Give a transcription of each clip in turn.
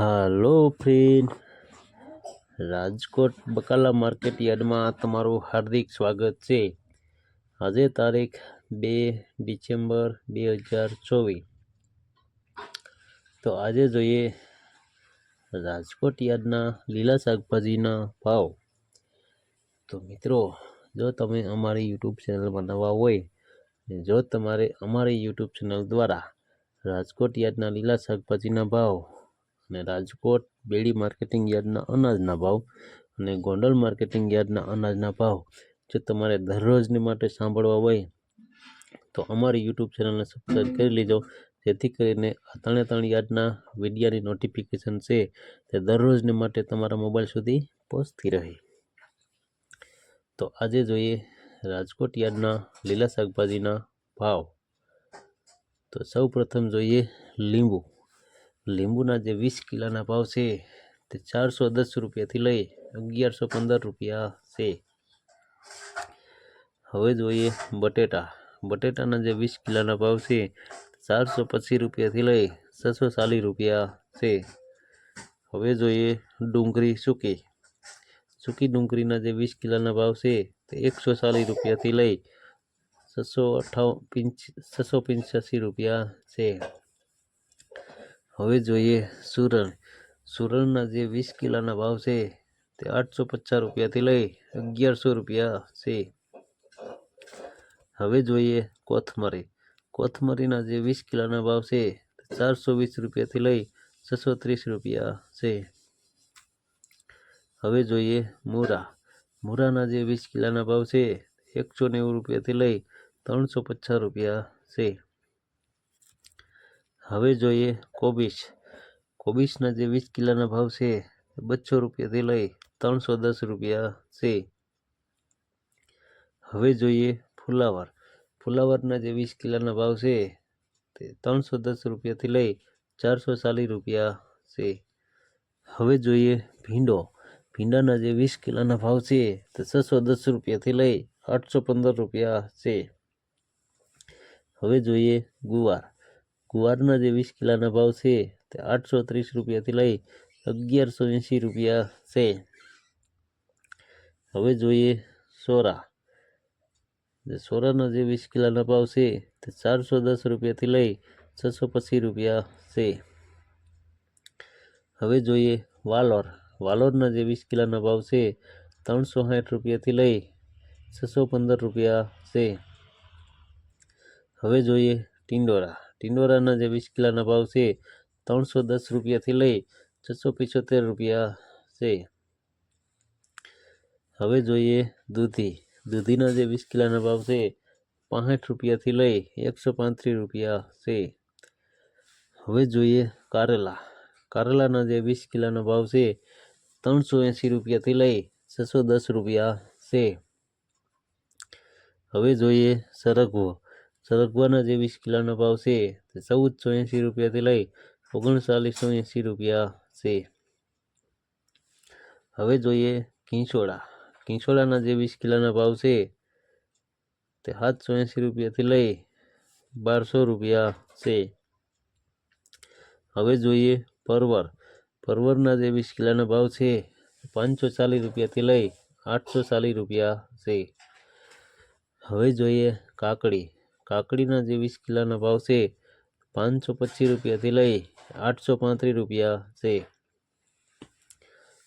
Hello friend. Rajkot બકાલા market યાર્ડમાં તમારું હાર્દિક સ્વાગત છે. આજે તારીખ બે ડિસેમ્બર બે હજાર ચોવીસ. તો આજે જોઈએ રાજકોટ યાર્ડના લીલા શાકભાજીના ભાવ. તો મિત્રો, જો તમે અમારી યુટ્યુબ ચેનલમાં નવા હોય, જો તમારે અમારી યુટ્યુબ ચેનલ દ્વારા રાજકોટ યાર્ડના લીલા શાકભાજીના ભાવ અને રાજકોટ બેડી માર્કેટિંગ યાર્ડના અનાજના ભાવ અને ગોંડલ માર્કેટિંગ યાર્ડના અનાજના ભાવ જો તમારે દરરોજની માટે સાંભળવા હોય, તો અમારી યુટ્યુબ ચેનલને સબસ્ક્રાઈબ કરી લેજો. જેથી કરીને આ ત્રણે ત્રણ યાર્ડના વિડીયાની નોટિફિકેશન છે તે દરરોજને માટે તમારા મોબાઈલ સુધી પહોંચતી રહે. તો આજે જોઈએ રાજકોટ યાર્ડના લીલા શાકભાજીના ભાવ. તો સૌ પ્રથમ જોઈએ લીંબુ. લીંબુના જે વીસ કિલોના ભાવ છે, તે ચારસો દસ રૂપિયાથી લઈ અગિયારસો પંદર રૂપિયા છે. હવે જોઈએ બટેટા. બટેટાના જે વીસ કિલોના ભાવ છે ચારસો પચીસ રૂપિયાથી લઈ છસો ચાલીસ રૂપિયા છે. હવે જોઈએ ડુંગળી સૂકી. સૂકી ડુંગળીના જે વીસ કિલોના ભાવ છે, તે એકસો ચાલીસ રૂપિયાથી લઈ છસો અઠાવ, પિંચ, છસો પંચ્યાસી રૂપિયા છે. હવે જોઈએ સુરણ સુરણના જે વીસ કિલોના ભાવ છે તે આઠસો પચાસ રૂપિયાથી લઈ અગિયારસો રૂપિયા છે. હવે જોઈએ કોથમરી. કોથમરીના જે વીસ કિલોના ભાવ છે ચારસો વીસ રૂપિયાથી લઈ છસો ત્રીસ રૂપિયા છે. હવે જોઈએ મૂરા. મૂરાના જે વીસ કિલોના ભાવ છે એકસો નેવું રૂપિયાથી લઈ ત્રણસો પચાસ રૂપિયા છે. હવે જોઈએ કોબીજ. કોબીજના જે વીસ કિલોના ભાવ છે બસો રૂપિયાથી લઈ ત્રણસો દસ રૂપિયા છે. હવે જોઈએ ફુલાવર. ફુલાવરના જે વીસ કિલોના ભાવ છે તે ત્રણસો દસ રૂપિયાથી લઈ ચારસો ચાલીસ રૂપિયા છે. હવે જોઈએ ભીંડો. ભીંડાના જે વીસ કિલોના ભાવ છે તે છસો દસ રૂપિયાથી લઈ આઠસો પંદર રૂપિયા છે. હવે જોઈએ ગુવાર. ગુવારના જે વીસ કિલોના ભાવ છે તે આઠસો ત્રીસ રૂપિયાથી લઈ અગિયારસો એંસી રૂપિયા છે. હવે જોઈએ સોરા. જે સોરાના જે વીસ કિલોના ભાવ છે તે ચારસો દસ રૂપિયાથી લઈ છસો પચીસ રૂપિયા છે. હવે જોઈએ વાલોર. વાલોરના જે વીસ કિલોના ભાવ છે ત્રણસો સાઠ રૂપિયાથી લઈ છસો પંદર રૂપિયા છે. હવે જોઈએ ટિંડોરા. ટિંડોરાના જે વીસ કિલોના ભાવ છે, ત્રણસો દસ રૂપિયાથી લઈ છસો પિચોતેર રૂપિયા છે. હવે જોઈએ દૂધી. દૂધીના જે વીસ કિલોના ભાવ છે, પાંસઠ રૂપિયાથી લઈ એકસો પાંત્રીસ રૂપિયા છે. હવે જોઈએ કારેલા. કારેલાના જે વીસ કિલોના ભાવ છે, ત્રણસો એંસી રૂપિયાથી લઈ છસો દસ રૂપિયા છે. હવે જોઈએ સરગવો. સરગવાના જે વીસ કિલોના ભાવ છે તે ચૌદસો એંસી રૂપિયાથી લઈ ઓગણચાલીસો એંસી રૂપિયા છે. હવે જોઈએ કિંચોડા કિંચોડાના જે વીસ કિલોના ભાવ છે તે સાતસો એંસી રૂપિયાથી લઈ બારસો રૂપિયા છે. હવે જોઈએ પરવર. પરવરના જે વીસ કિલોના ભાવ છે પાંચસો ચાલીસ રૂપિયાથી લઈ આઠસો ચાલીસ રૂપિયા છે. હવે જોઈએ કાકડી. કાકડીના જે વીસ કિલોના ભાવ છે, પાંચસો પચીસ રૂપિયાથી લઈ આઠસો પાંત્રીસ રૂપિયા છે.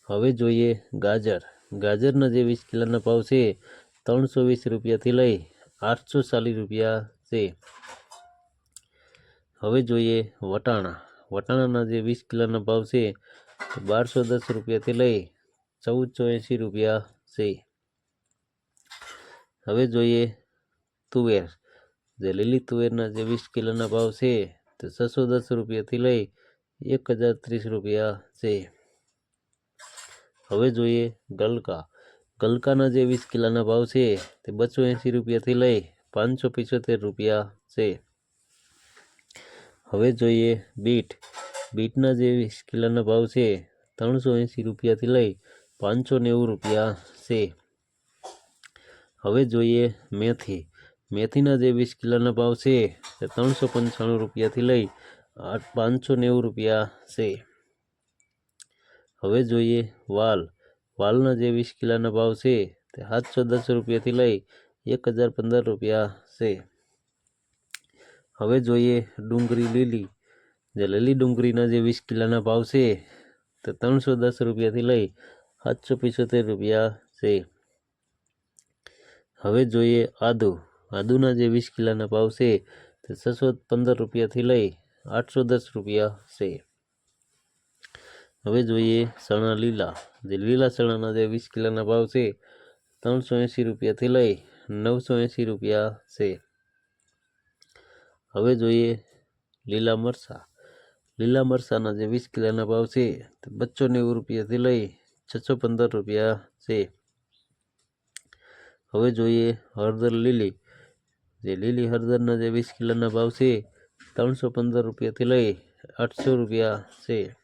હવે જોઈએ ગાજર. ગાજરના જે વીસ કિલોના ભાવ છે, ત્રણસો વીસ રૂપિયાથી લઈ આઠસો ચાલીસ રૂપિયા છે. હવે જોઈએ વટાણા. વટાણાના જે વીસ કિલોના ભાવ છે, બારસો દસ રૂપિયાથી લઈ ચૌદસો એંસી રૂપિયા છે. હવે જોઈએ તુવેર. જે લીલી તુવેરના જે વીસ કિલોના ભાવ છે, તે છસો દસ રૂપિયાથી લઈ એક હજાર ત્રીસ રૂપિયા છે. હવે જોઈએ ગલકા. ગલકાના જે વીસ કિલોના ભાવ છે, તે બસો એંસી રૂપિયાથી લઈ પાંચસો પિચોતેર રૂપિયા છે. હવે જોઈએ બીટ. બીટના જે વીસ કિલોના ભાવ છે, ત્રણસો એંસી રૂપિયાથી લઈ પાંચસો નેવું રૂપિયા છે. હવે જોઈએ મેથી. મેથીના જે વીસ કિલોના ભાવ છે તે ત્રણસો પંચાણું રૂપિયાથી લઈ પાંચસો નેવું રૂપિયા છે. હવે જોઈએ વાલ. વાલના જે વીસ કિલોના ભાવ છે તે સાતસો દસ રૂપિયાથી લઈ એક હજાર પંદર રૂપિયા છે. હવે જોઈએ ડુંગળી લીલી. જે લીલી ડુંગળીના જે વીસ કિલોના ભાવ છે તે ત્રણસો દસ રૂપિયાથી લઈ સાતસો પિચોતેર રૂપિયા છે. હવે જોઈએ આદુ. આદુના જે વીસ કિલોના ભાવ છે, તે છસો પંદર રૂપિયાથી લઈ આઠસો દસ રૂપિયા છે. હવે જોઈએ ચણા લીલા. જે લીલા ચણાના જે વીસ કિલોના ભાવ છે, ત્રણસો એંસી રૂપિયાથી લઈ નવસો એંસી રૂપિયા છે. હવે જોઈએ લીલા મરચાં. લીલા મરચાંના જે વીસ કિલોના ભાવ છે, તે બસો નેવું રૂપિયાથી લઈ છસો પંદર રૂપિયા છે. હવે જોઈએ હળદર લીલી. જે લીલી હળદરના જે વીસ કિલોના ભાવ છે, ત્રણસો પંદર રૂપિયાથી લઈ આઠસો રૂપિયા છે.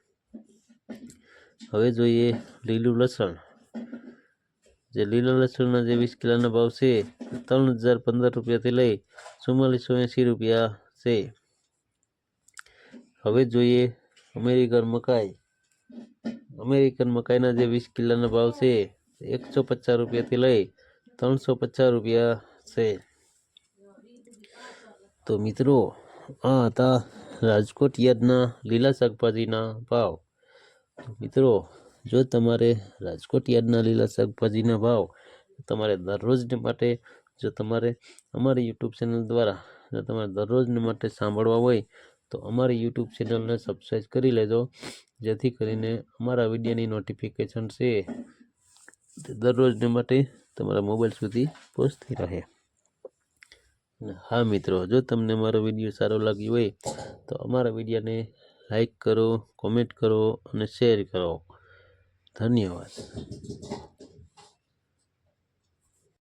હવે જોઈએ લીલું લસણ. જે લીલા લસણના જે વીસ કિલોના ભાવ છે, ત્રણ હજાર પંદર રૂપિયાથી લઈ ચુમ્માલીસો એંસી રૂપિયા છે. હવે જોઈએ અમેરિકન મકાઈ. અમેરિકન મકાઈના જે વીસ કિલોના ભાવ છે, એકસો પચાસ રૂપિયાથી લઈ ત્રણસો પચાસ રૂપિયા છે. તો મિત્રો, આ હતા રાજકોટ યાર્ડના લીલા શાકભાજીના ભાવ. મિત્રો, જો તમારે રાજકોટ યાર્ડના લીલા શાકભાજીના ભાવ તમારે દરરોજને માટે, જો તમારે અમારી યુટ્યુબ ચેનલ દ્વારા જો તમારે દરરોજને માટે સાંભળવા હોય, તો અમારી યુટ્યુબ ચેનલને સબસ્ક્રાઈબ કરી લેજો. જેથી કરીને અમારા વિડીયોની નોટિફિકેશન છે દરરોજને માટે તમારા મોબાઈલ સુધી પહોંચતી રહે. હા મિત્રો, જો તમને મારો વીડિયો સારો લાગ્યો હોય, તો અમારા વિડીયોને લાઈક કરો કોમેન્ટ કરો અને શેર કરો. ધન્યવાદ.